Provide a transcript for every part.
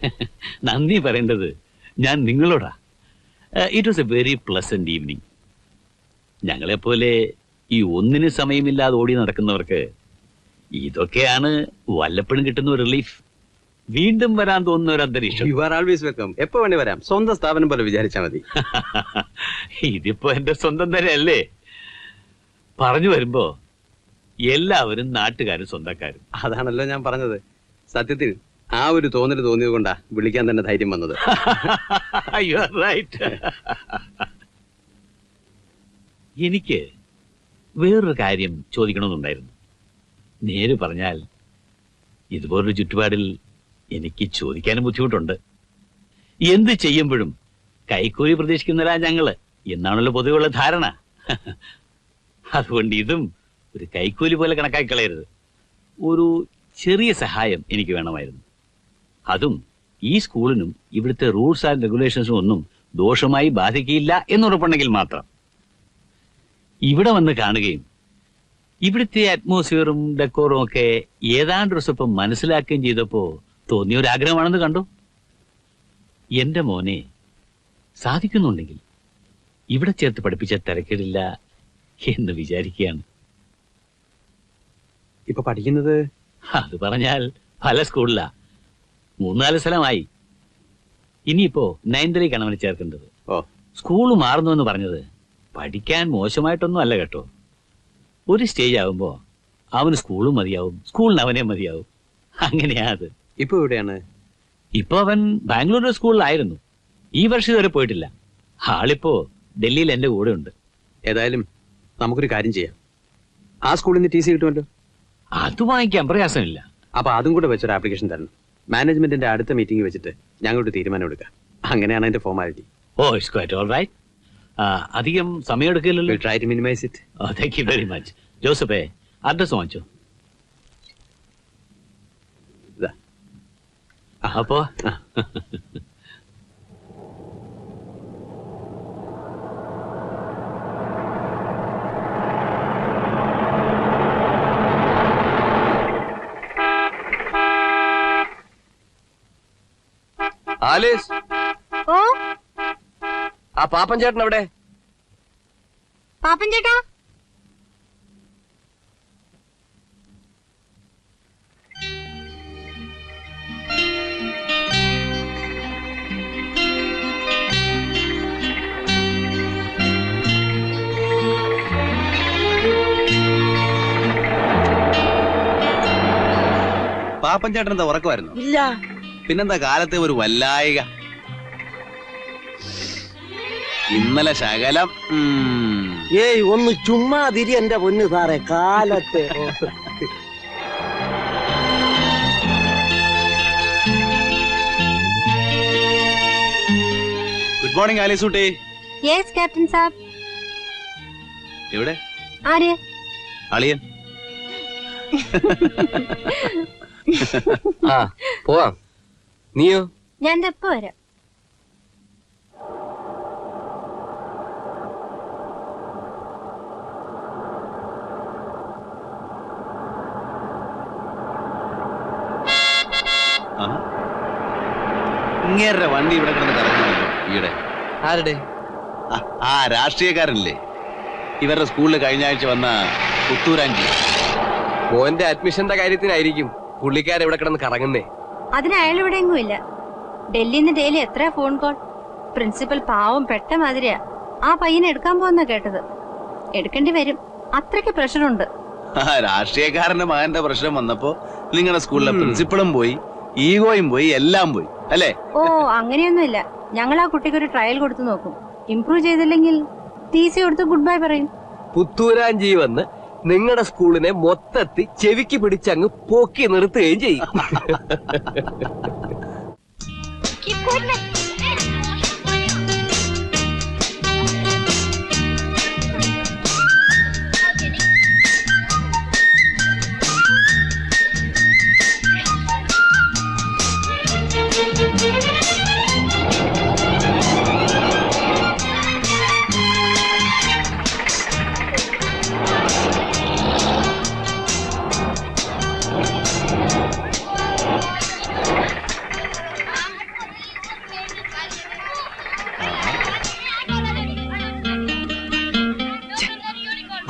നന്ദി പറയേണ്ടത് ഞാൻ നിങ്ങളോടാ. It was a very pleasant evening ഞങ്ങളെപ്പോലെ ഈ ഒന്നിന് സമയമില്ലാതെ ഓടി നടക്കുന്നവർക്ക് ഇതൊക്കെയാണ് വല്ലപ്പോഴും കിട്ടുന്ന ഒരു റിലീഫ് വീണ്ടും വരാൻ തോന്നുന്ന ഒരു അന്തരീക്ഷം. യു ആർ ആൾവേസ് വെൽക്കം എപ്പോ വേണേ വരാം. സ്വന്തം സ്ഥാപനം പോലെ വിചാരിച്ചാൽ മതി. ഇതിപ്പോ എന്റെ സ്വന്തം തന്നെ അല്ലേ പറഞ്ഞു വരുമ്പോ എല്ലാവരും നാട്ടുകാരും സ്വന്തക്കാരും. അതാണല്ലോ ഞാൻ പറഞ്ഞത്. സത്യത്തിൽ ആ ഒരു തോന്നൽ തോന്നിയത് കൊണ്ടാ വിളിക്കാൻ തന്നെ ധൈര്യം വന്നത്. എനിക്ക് വേറൊരു കാര്യം ചോദിക്കണമെന്നുണ്ടായിരുന്നു. നേര് പറഞ്ഞാൽ ഇതുപോലൊരു ചുറ്റുപാടിൽ എനിക്ക് ചോദിക്കാനും ബുദ്ധിമുട്ടുണ്ട്. എന്ത് ചെയ്യുമ്പോഴും കൈക്കൂലി പ്രതീക്ഷിക്കുന്നവരാ ഞങ്ങൾ എന്നാണല്ലോ പൊതുവെയുള്ള ധാരണ. അതുകൊണ്ട് ഇതും ഒരു കൈക്കൂലി പോലെ കണക്കാക്കി കളയരുത്. ഒരു ചെറിയ സഹായം എനിക്ക് വേണമായിരുന്നു. അതും ഈ സ്കൂളിനും ഇവിടുത്തെ റൂൾസ് ആൻഡ് റെഗുലേഷൻസും ഒന്നും ദോഷമായി ബാധിക്കില്ല എന്നുറപ്പുണ്ടെങ്കിൽ മാത്രം. ഇവിടെ വന്ന് കാണുകയും ഇവിടുത്തെ അറ്റ്മോസ്ഫിയറും ഡെക്കോറും ഒക്കെ ഏതാണ്ട് ദിവസം സ്വപ്പം മനസ്സിലാക്കുകയും ചെയ്തപ്പോ തോന്നിയ ഒരു ആഗ്രഹമാണെന്ന് കണ്ടു. എന്റെ മോനെ സാധിക്കുന്നുണ്ടെങ്കിൽ ഇവിടെ ചേർത്ത് പഠിപ്പിച്ച തിരക്കിടില്ല എന്ന് വിചാരിക്കുകയാണ്. ഇപ്പൊ പഠിക്കുന്നത്? അത് പറഞ്ഞാൽ പല സ്കൂളിലാ. മൂന്നാൽ സ്ഥലമായി. ഇനിയിപ്പോ നയൻതരയ്ക്കാണ് അവനെ ചേർക്കേണ്ടത്. ഓ. സ്കൂൾ മാറുന്നു എന്ന് പറഞ്ഞത് പഠിക്കാൻ മോശമായിട്ടൊന്നും അല്ല കേട്ടോ. ഒരു സ്റ്റേജ് ആവുമ്പോ അവന് സ്കൂളും മതിയാവും സ്കൂളിന് അവനെ മതിയാവും. അങ്ങനെയാ അത്. ഇപ്പൊ എവിടെയാണ്? ഇപ്പൊ അവൻ ബാംഗ്ലൂരിലെ സ്കൂളിലായിരുന്നു. ഈ വർഷം ഇതുവരെ പോയിട്ടില്ല. ആളിപ്പോ ഡൽഹിയിൽ എന്റെ കൂടെ ഉണ്ട്. ഏതായാലും നമുക്കൊരു കാര്യം ചെയ്യാം. ആ സ്കൂളിൽ നിന്ന് ടി സി കിട്ടുമല്ലോ? അത് വാങ്ങിക്കാൻ പ്രയാസമില്ല. അപ്പൊ അതും കൂടെ വെച്ചൊരു ആപ്ലിക്കേഷൻ തരണം. മാനേജ്മെന്റിന്റെ അടുത്ത മീറ്റിംഗ് വെച്ചിട്ട് ഞങ്ങളൊരു തീരുമാനം എടുക്കാം. അങ്ങനെയാണ് അതിന്റെ formality oh it's quite all right അധികം സമയം എടുക്കില്ലല്ലോ try to minimise it oh thank you very much ജോസഫേ address വാങ്ങിച്ചോ? അപ്പോ? ആലീസ്. ഓ? ആ പാപ്പൻ ചേട്ടൻ എവിടെ? പാപ്പൻ ചേട്ടാ? പാപ്പൻ ചേട്ടൻ എന്താ ഉറക്കമായിരുന്നു? ഇല്ല. പിന്നെന്താ കാലത്തെ ഒരു വല്ലായിക. ഇന്നലെ ശകലം ഉം, ഏയ് ഒന്ന് ചുമ്മാ തിരി എന്റെ പൊന്നു സാറേ കാലത്തെ. ഗുഡ് മോർണിംഗ് ആലീസൂട്ടി യെസ് ക്യാപ്റ്റൻ സാബ് എവിടെ? ആര്? അളിയൻ. ആ പോവാം. നീയോ? ഞാൻ ഇപ്പൊ വരാം. ഇങ്ങേരുടെ വണ്ടി ഇവിടെ കിടന്ന് ഈയിടെ. ആരുടെ? ആ, ആ രാഷ്ട്രീയക്കാരനല്ലേ? ഇവരുടെ സ്കൂളിൽ കഴിഞ്ഞ ആഴ്ച വന്ന പുത്തൂരാഞ്ചി. മോന്റെ അഡ്മിഷന്റെ കാര്യത്തിനായിരിക്കും പുള്ളിക്കാരെ ഇവിടെ കിടന്ന് കറങ്ങുന്നേ. അതിന് അയാൾ ഇവിടെ എങ്ങും ഇല്ല. ഡൽഹിയിൽ നിന്ന് ഡെയിലി എത്ര ഫോൺ കോൾ പ്രിൻസിപ്പൽ പാവം പെട്ട മാതിരിയാ. ആ പയ്യനെ എടുക്കാൻ പോകുന്ന കേട്ടത്. എടുക്കേണ്ടി വരും. അത്രയ്ക്ക് പ്രഷറുണ്ട്. ആ രാഷ്ട്രീയക്കാരന്റെ മകന്റെ പ്രശ്നം വന്നപ്പോ നിങ്ങളുടെ സ്കൂളിലെ പ്രിൻസിപ്പളും പോയി ഈഗോയും പോയി എല്ലാം പോയി അല്ലേ? ഓ അങ്ങനെയൊന്നുമില്ല. ഞങ്ങൾ ആ കുട്ടിക്ക് ഒരു ട്രയൽ കൊടുത്തു നോക്കും. ഇംപ്രൂവ് ചെയ്തില്ലെങ്കിൽ ടി സി കൊടുത്ത് ഗുഡ് ബൈ പറയും. പുത്തൂരാഞ്ചി വന്ന് നിങ്ങളുടെ സ്കൂളിനെ മൊത്തത്തിൽ ചെവിക്ക് പിടിച്ചങ്ങ് പൊക്കി നിർത്തുകയും ചെയ്യും.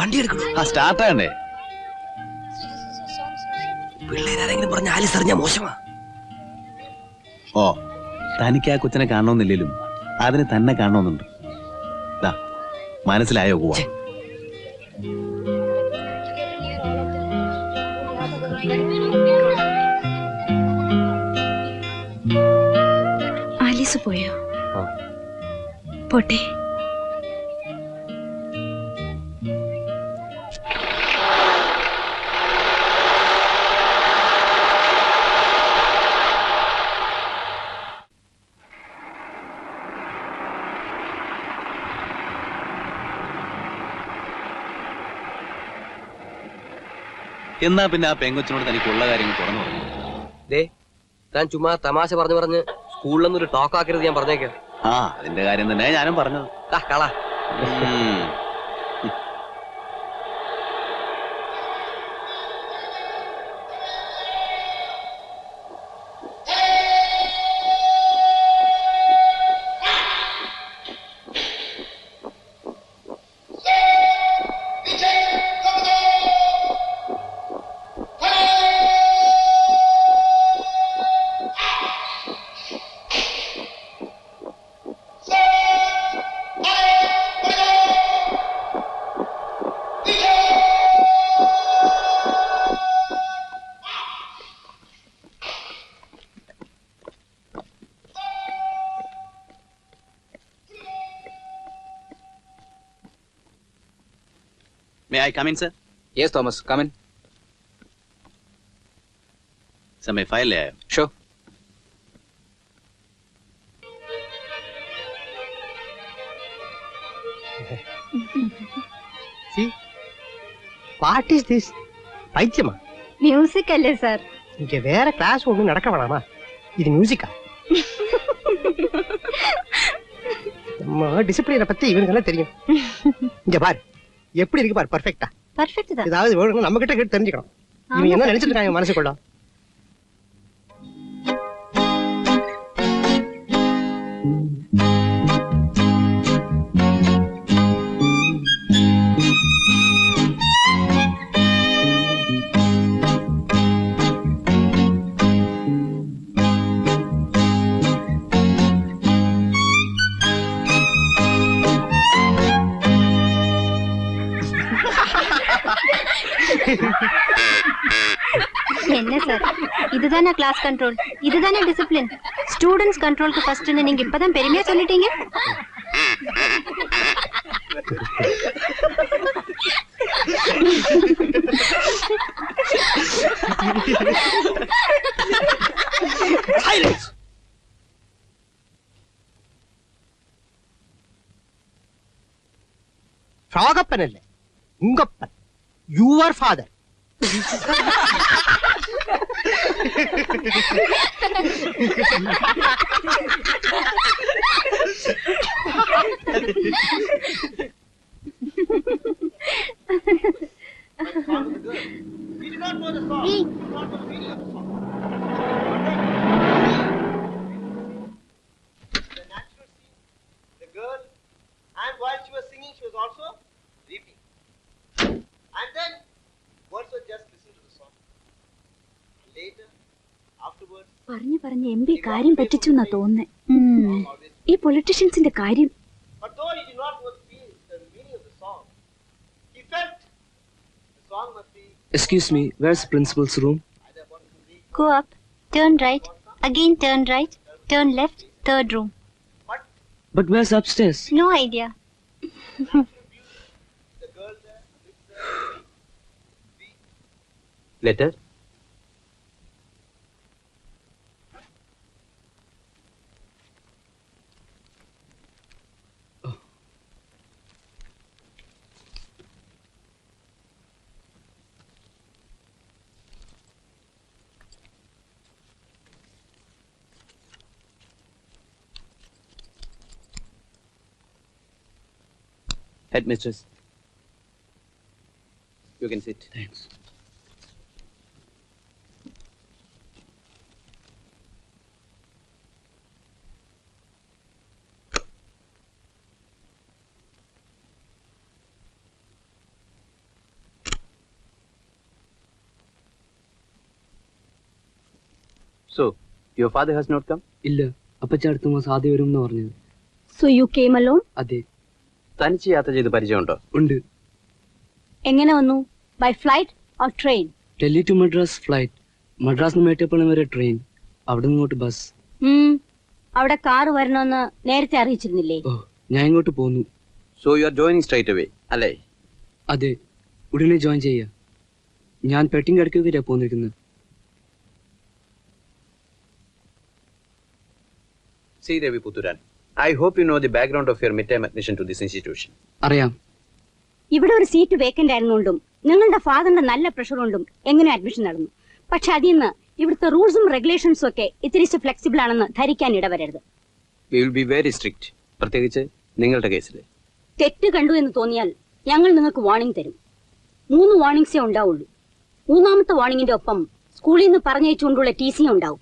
വണ്ടി എടുക്കണം ആ സ്റ്റാർട്ട് ആണ്ടേ പിള്ളേരാരെങ്കിലും പറഞ്ഞ ആലിസ് അറിഞ്ഞാ മോശമാ. ഓ. തനിക്ക് ആ കൊച്ചിനെ കാണണമെന്നില്ലേലും അതിന് തന്നെ കാണണമെന്നുണ്ട്. ദാ മനസ്സിലായോ പോവാ? ആലീസ് പോയോ? പോട്ടെ. എന്നാ പിന്നെ ആ പെങ്കൊച്ചിനോട് തനിക്ക് ഉള്ള കാര്യങ്ങൾ തുറന്നു പറഞ്ഞു. ദേ താൻ ചുമ്മാ തമാശ പറഞ്ഞു പറഞ്ഞ് സ്കൂളിലൊന്നും ഒരു ടോക്ക് ആക്കരുത് ഞാൻ പറഞ്ഞേക്കാം. ആ അതിന്റെ കാര്യം തന്നെ ഞാനും പറഞ്ഞത്. കള. May I come in sir yes Thomas come in sir my file show see what is this பைத்தியமா? மியூசிக் அல்ல சார் இங்க வேற கிளாஸ் ஒண்ணு நடக்க வேணாமா? இது மியூசிக்கா நம்ம டிசிப்ளினை பத்தி இவனுக்கு தெரியும். இங்க பாரு. எப்படி இருக்கு பாரு பர்ஃபெக்ட்டா பர்ஃபெக்ட் தான். ஏதாவது நம்ம கிட்ட கேட்டு தெரிஞ்சுக்கணும். இவங்க என்ன நினைச்சிருக்காங்க மனசுக்குள்ள? இதுதானே கிளாஸ் கண்ட்ரோல் இதுதானே டிசிப்ளின் ஸ்டூடெண்ட்ஸ் கண்ட்ரோலுக்கு ஃபர்ஸ்ட்னு நீங்க இப்பதான் பெருமையா சொல்லிட்டீங்க? ஃப்ராகப்பன் இல்ல உங்கப்பன். Your father We did not know the song. We കാര്യം പറ്റിച്ചു എന്നാ തോന്നുന്നേ ഈ പൊളിറ്റീഷ്യൻസിന്റെ കാര്യം but though he did not feel the meaning of the song, he felt the song must be excuse me where's principal's room either one of the Go up, turn right, again turn right, turn left, third room. But where's upstairs No idea. the Head mistress you can sit thanks So, your father has not come? ഇല്ല. അപ്പച്ച അടുത്ത മാസം ആദ്യം വരും എന്ന് പറഞ്ഞത്. So you came alone അതെ. തനിച്ച് യാത്ര ചെയ്ത് പരിചയമുണ്ടോ? ഉണ്ട്. എങ്ങനെ വന്നു? By flight or train Delhi to Madras flight Madras നിന്ന് മേട്ടപ്പള്ളി വരെ ട്രെയിൻ അവിടെ ഇങ്ങോട്ട് ബസ് അവിടെ കാർ വരണമെന്ന് നേരത്തെ അറിയിച്ചിരുന്നില്ലേ? ഞാൻ ഇങ്ങോട്ട് പോന്നു. So you are joining straight away അല്ലേ? അതെ. ഉടനെ ജോയിൻ ചെയ്യാ. ഞാൻ പെട്ടിങ് അടുക്കുകയാണ് പോന്നിരിക്കുന്നത്. See Ravi Puthuran. I hope you know the background of your mid time admission to this institution അറിയാം. ഇവിടെ ഒരു സീറ്റ് വേക്കന്റ് ആയിരുന്നുകൊണ്ടും നിങ്ങളുടെ ഫാദറിന്റെ നല്ല പ്രഷർ കൊണ്ടും എങ്ങനെ അഡ്മിഷൻ നടന്നു? പക്ഷെ അതിൽ നിന്ന് ഇവിടുത്തെ റൂൾസും റെഗുലേഷൻസും ഒക്കെ ഇത്തിരി ഫ്ലെക്സിബിൾ ആണെന്ന് ധരിക്കാൻ ഇടവരരുത്. We will be very strict പ്രത്യേകിച്ച് നിങ്ങളുടെ കേസിൽ തെറ്റ് കണ്ടു എന്ന് തോന്നിയാൽ ഞങ്ങൾ നിങ്ങൾക്ക് വാർണിംഗ് തരും. മൂന്ന് വാർണിംഗ്സേ ഉണ്ടാവുള്ളൂ. മൂന്നാമത്തെ വാർണിംഗിന്റെ ഒപ്പം സ്കൂളിൽ നിന്ന് പറഞ്ഞയച്ചുകൊണ്ടുള്ള ടി സി ഉണ്ടാവും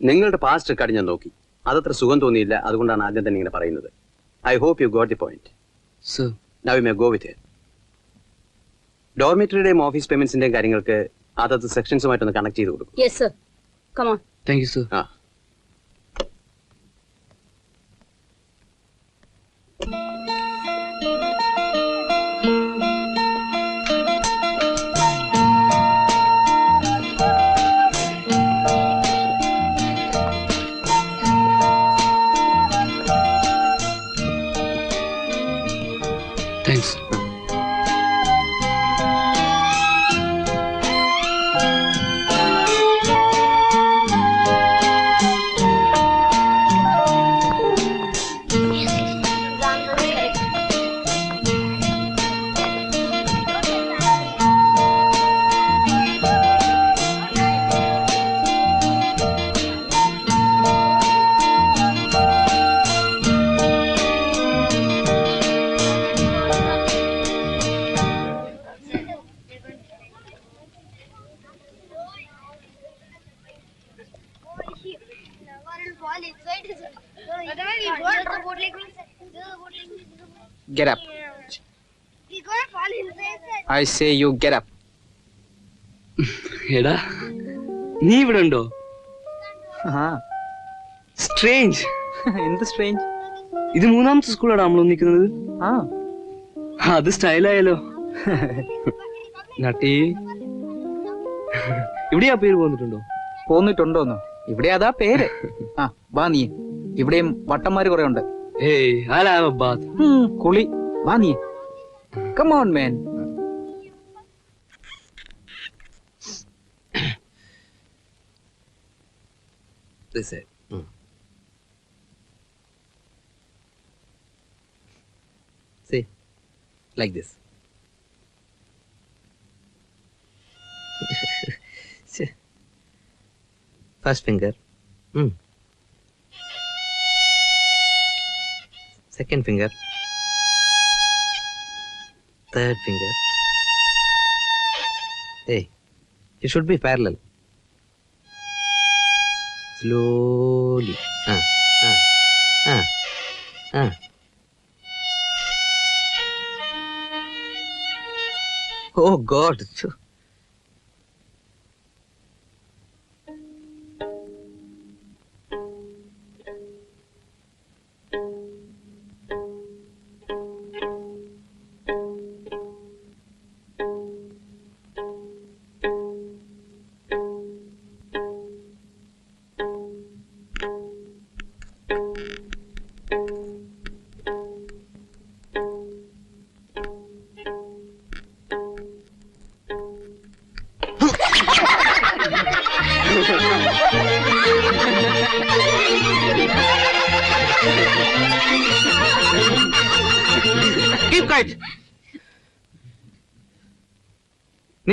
നിങ്ങളുടെ പാസ്റ്റ് റെക്കോർഡ് ഞാൻ നോക്കി. അതത്ര സുഖം തോന്നിയില്ല അതുകൊണ്ടാണ് ആദ്യം തന്നെ ഇങ്ങനെ പറയുന്നത്. I hope you got the point sir now you may go with ഡോർമിറ്ററിയുടെയും office പേയ്മെന്റ്സിന്റെയും കാര്യങ്ങൾക്ക് അതത് സെക്ഷൻസുമായിട്ടൊന്ന് കണക്ട് ചെയ്ത് കൊടുക്കും. Yes sir come on thank you sir ആ. I say you get up. എടാ നീ ഇവിടെ ഉണ്ടോ? ആ. സ്ട്രേഞ്ച് എന്ത് സ്ട്രേഞ്ച് ഇത് മൂന്നാമത്തെ സ്കൂളാണ് നമ്മൾ ഒന്നിക്കുന്നത്. ആ. അത് സ്റ്റൈലായാലോ നട്ടി. ഇവിടെ ആ പേര് പോന്നിട്ടുണ്ടോ? പോന്നിട്ടുണ്ടോന്നോ? ഇവിടെ അതാ പേര്. ആ വാ നീ. ഇവിടെയും വട്ടന്മാര് കുറെ ഉണ്ട്. ഏയ് കുളി. വാ നീ. Come on man This side. See, like this. See. First finger. Mm. Second finger. Third finger. Hey, it should be parallel. Slowly. Ah, ah, ah, ah. Oh God.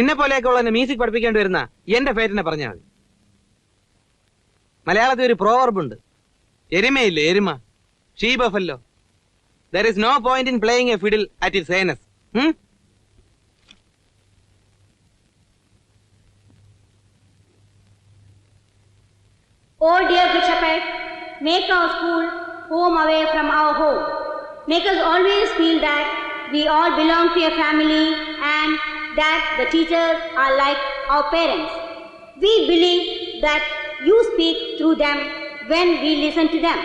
നിന്നെ പോലെയൊക്കെ ഉള്ള മ്യൂസിക് പഠിപ്പിക്കേണ്ടി വരുന്ന എന്റെ പേരിനെ പറഞ്ഞാൽ മതി. മലയാളത്തിൽ ഒരു പ്രോവർബുണ്ട് എരുമയില്ലേ എരുമ she buffalo there is no point in playing a fiddle at it സേനസ് Oh dear Good Shepherd, make our school home away from our home. Make us always feel that we all belong to a family and that the teachers are like our parents. We believe that you speak through them when we listen to them.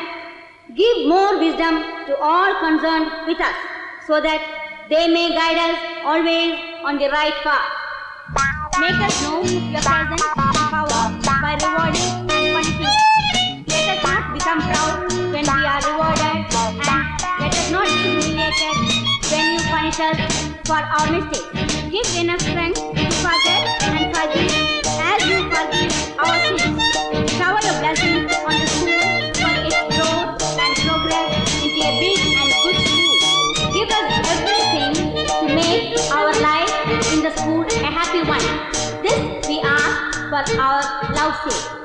Give more wisdom to all concerned with us, so that they may guide us always on the right path. Make us know your presence and power by rewarding and punishing. Let us not become proud when we are rewarded, and let us not be humiliated when you punish us for our mistakes. Give enough strength to forget and forgive as you forgive our sins. Shower your blessings on the school for its growth and progress into a big and good school. Give us everything to make our life in the school a happy one. This we ask for our love's sake.